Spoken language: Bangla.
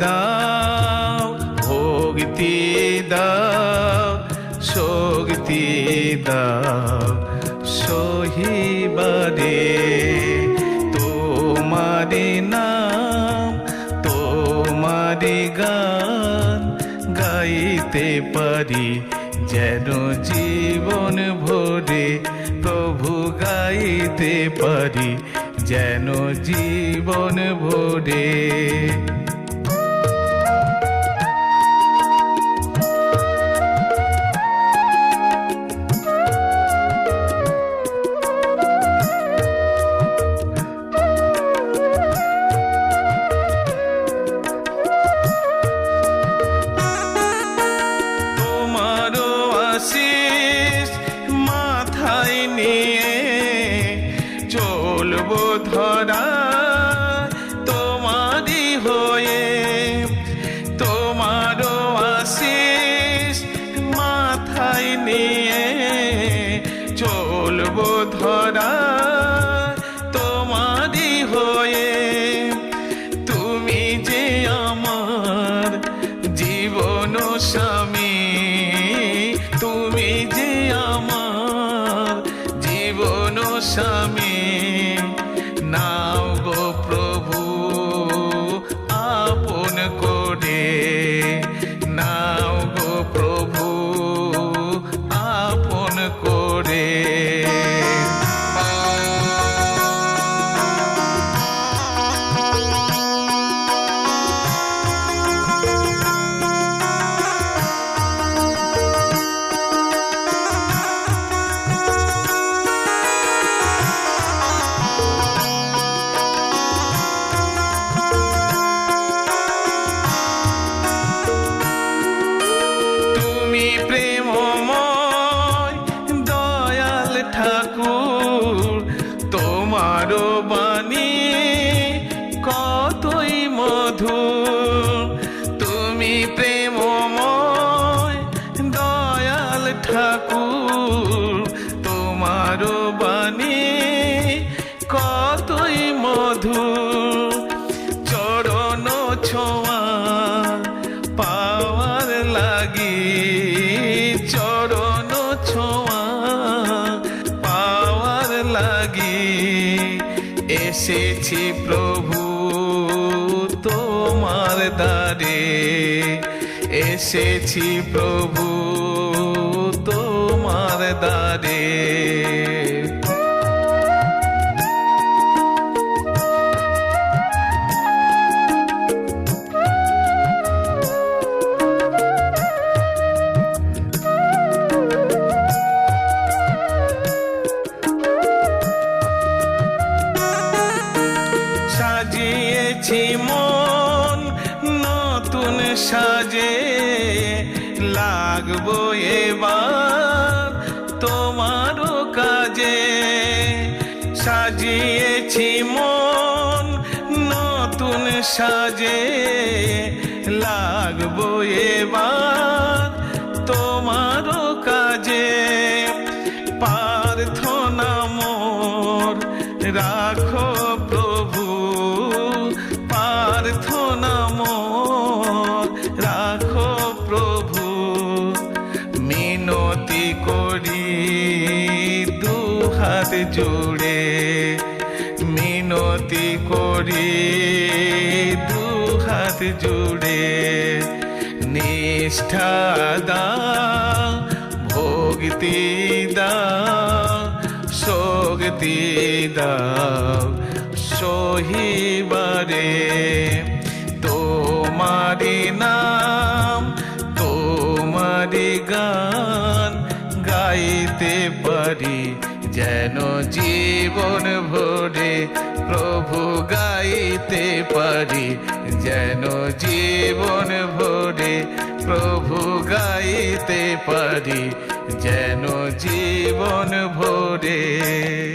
দাও, ভক্তি দাও, শক্তি দাও সহিবারে তোমারি নাম, তোমারি গান গাইতে পারি, যেন জীবন ভরে প্রভু গাইতে পারি যেন জীবন ভরে। ধরা তোমারই হয়ে, তোমারও আশিস মাথায় নিয়ে চলবো ধরা তোমারই হয়ে। তুমি যে আমার জীবন স্বামী, তুমি যে আমার জীবন স্বামী কতই মধুর চরণ ছোঁয়া পাওয়ার লাগি, চরণ ছোঁয়া পাওয়ার লাগি। এসেছি প্রভু তোমার দ্বারে, এসেছি প্রভু তোমার দ্বারে। সাজিয়েছি মন নতুন সাজে। লাগবো এবার তোমারও কাজে। সাজিয়েছি মন নতুন সাজে। লাগবো এবার তোমারও কাজে। প্রার্থনা মোর রাখো জুড়ে মিনতি করি, দু হাত জুড়ে নিষ্ঠা দাও ভক্তি দাও শক্তি দাও সহিবারে তোমারি নাম, তোমারি গান গাইতে পারি। যেন জীবন ভরে প্রভু গাইতে পারি, যেন জীবন ভরে প্রভু গাইতে পারি, যেন জীবন ভরে।